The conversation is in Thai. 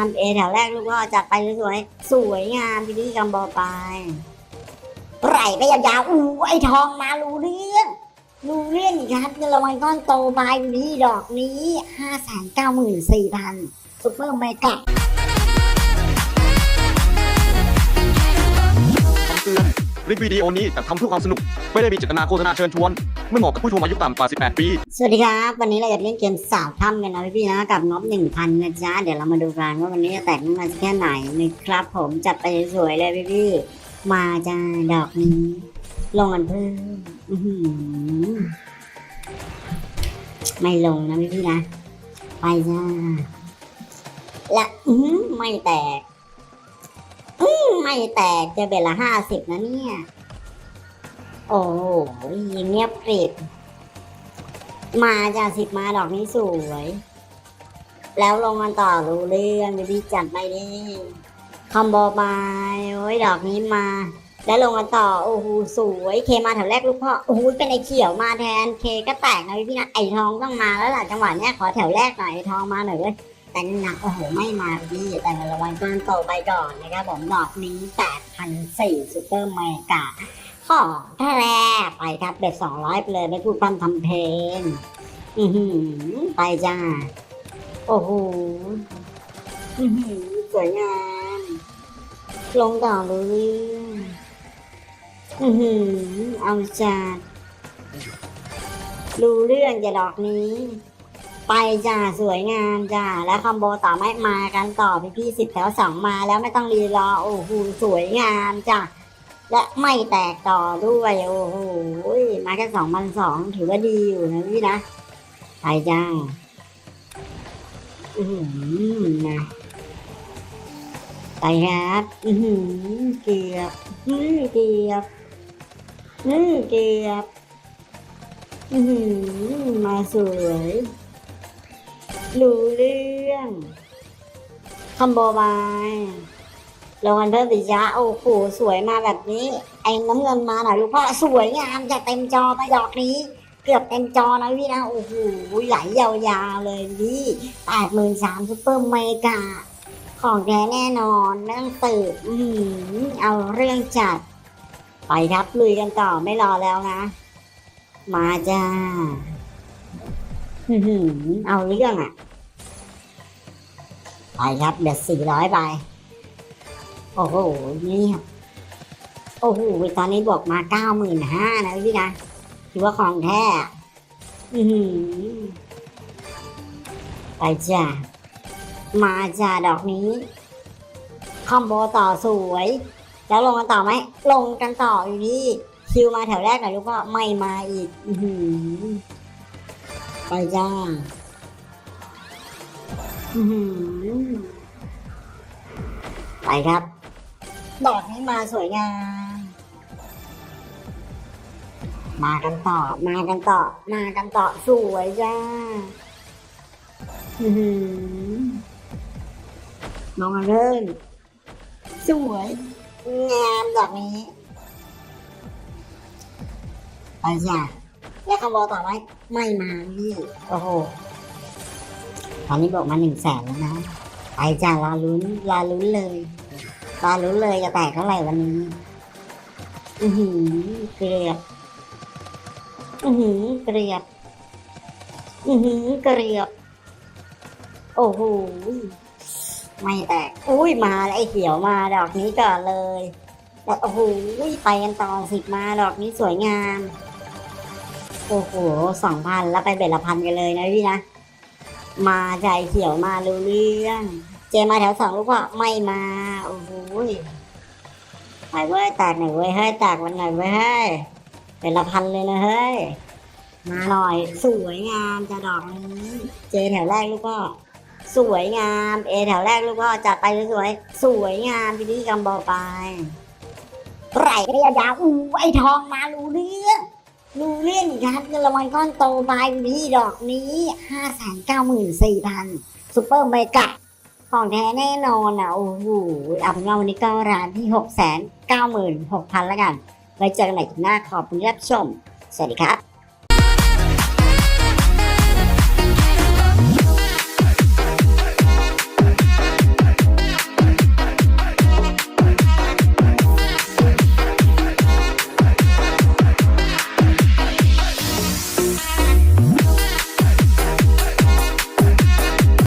ามเอแถวแรกลูกพ่อจัดไปสวยๆสวยงามพี่นี่กำบอไปไหลไปยาวๆอู้ไอทองมารู้เรื่องรู้เรื่องอีกครับเงินรางวัลก้อนโตไปอยู่ที่ดอกนี้ห้าแสนเก้าหมื่นสี่พันซุปเปอร์เมกะ ลิปวิดีโอนี้จัดทำเพื่อความสนุก ไม่ได้มีเจตนาโฆษณาเชิญชวน ไม่เหมาะกับผู้ชมอายุต่ำกว่า 18 ปี สวัสดีครับ วันนี้เราจะเล่นเกมสาวถ้ำกันนะพี่ๆนะกับงบหนึ่งพันนะจ๊ะเดี๋ยวเรามาดูกันว่าวันนี้จะแตกมาแค่ไหนนะครับผมจัดไปสวยๆเลยพี่ๆมาจ้าดอกนี้ลงกันเพิ่มอื้อหือไม่ลงนะพี่ๆนะ ไปจ้าและอื้อหือไม่แตก ไม่แตกจะเบ็ดละห้าสิบนะเนี่ย โอ้โหเงียบกริบมาจ้าสิบมาดอกนี้สวย แล้วลงมาต่อรู้เรื่องดีจัดไปดิคอมโบไปโอ้ยดอกนี้มา แล้วลงมาต่อ โอ้โหสวยเคมาแถวแรกลูกพ่อโอ้โหเป็นไอเขียวมาแทนเคก็แตกนะพี่นะไอทองต้องมาแล้วล่ะจังหวะเนี้ยขอแถวแรกหน่อยไอทองมาหน่อยเว้ย แต่หนักโอ้โหไม่มาพี่แต่เงินรางวัลก้อนโตไปก่อนนะครับผมดอกนี้แปดพันสี่ซูเปอร์เมกาของแท้ไปครับเบ็ดสองร้อยไปเลยไม่พูดพร่ำทำเพลงอือหือไปจ้า โอ้โหอือหือสวยงาม ลงต่อเรื่องอือหือเอาจ้ารู้เรื่องจะดอกนี้ ไปจ้าสวยงามจ้าแล้วคอมโบต่อไม่มากันต่อพี่พี่สิบแถวสองมาแล้วไม่ต้องรีรอโอ้โหสวยงามจ้าและไม่แตกต่อด้วยโอ้โหมาแค่สองพันสองถือว่าดีอยู่นะพี่นะไปจ้าอือนะไปครับอือหือเกียบอือเกียบอือเกียบอือหือมาสวย รู้เรื่องคอมโบบายลงกันเพิ่มปิยะโอ้โหสวยมาแบบนี้ ไอ้น้ำเงินมาหน่อยลูกพ่อสวยงามจากเต็มจอไปดอกนี้ เกือบเต็มจอนะพี่นะโอ้โหไหลยาวๆเลยพี่แปดหมื่นสามซุปเปอร์เมกา ของแท้แน่นอนไม่องตื่นอื้อหือเอาเรื่องจัด ไปครับลุยกันต่อไม่รอแล้วนะ มาจ้า เอาเรื่องอะ ไปครับเด็ดสี่ร้อยไป โอ้โหนี่ครับโอ้โหตอนนี้บวกมาเก้าหมื่นห้านะพี่นะถือว่าของแท้ไปจ้ามาจ้าดอกนี้ คอมโบต่อสวย แล้วลงกันต่อไหม ลงกันต่ออยู่นี่ คิวมาแถวแรกหน่อยลูกก็ไม่มาอีก อือ ไปจ้าอือหือไปครับ ดอกนี้มาสวยงาม มากันต่อ มากันต่อ มากันต่อสวยจ้าอือหือมองมาเริ่มสวย งามดอกนี้ ไปจ้าะแล้วคำบอกต่อไหมไม่มาพี่โอ้โหตอนนี้บอกมาหนึ่งแสนแล้วนะไปจ้ะรอลุ้นรอลุ้นเลยรอรู้นเลยจะแตกเท่าไหร่วันนี้ อือหือเกลียบอือหือเกลียบอือหือเกลียบโอ้โหไม่แตกอุ้ยมาแล้วไอ้เขียวมาดอกนี้ก่อนเลยแต่โอ้โหไปกันต่อสิบมาดอกนี้สวยงาม โอ้โหสองพันแล้วไปเบ็ดละพันกันเลยนะพี่นะ มาใจเขียวมารู้เรื่อง เจมาแถวสองลูกพ่อไม่มา โอ้โหไปเว้ยแตกหน่อยเว้ยเฮ้ยแตกวันหน่อยเว้ยเฮ้ยเป็นละพันเลยนะเฮ้ย มาหน่อยสวยงามจะดอกนี้ เจแถวแรกลูกพ่อสวยงาม เอแถวแรกลูกพ่อจัดไปสวยสวยงามพี่นี่กำบอไปไหลก็ยาวอู้ไอทองมารู้เรื่อง ดูเรื่องอีกครับเงินรางวัลก้อนโตไปมีดอกนี้ห้าแสนเก้าหมื่นสี่พันซุปเปอร์เมกะของแท้แน่นอนนะโอ้โหเอาเป็นว่าวันนี้ก็ร้านที่หกแสนเก้าหมื่นหกพันแล้วกันไว้เจอกันใหม่หน้าขอบคุณรับชม สวัสดีครับ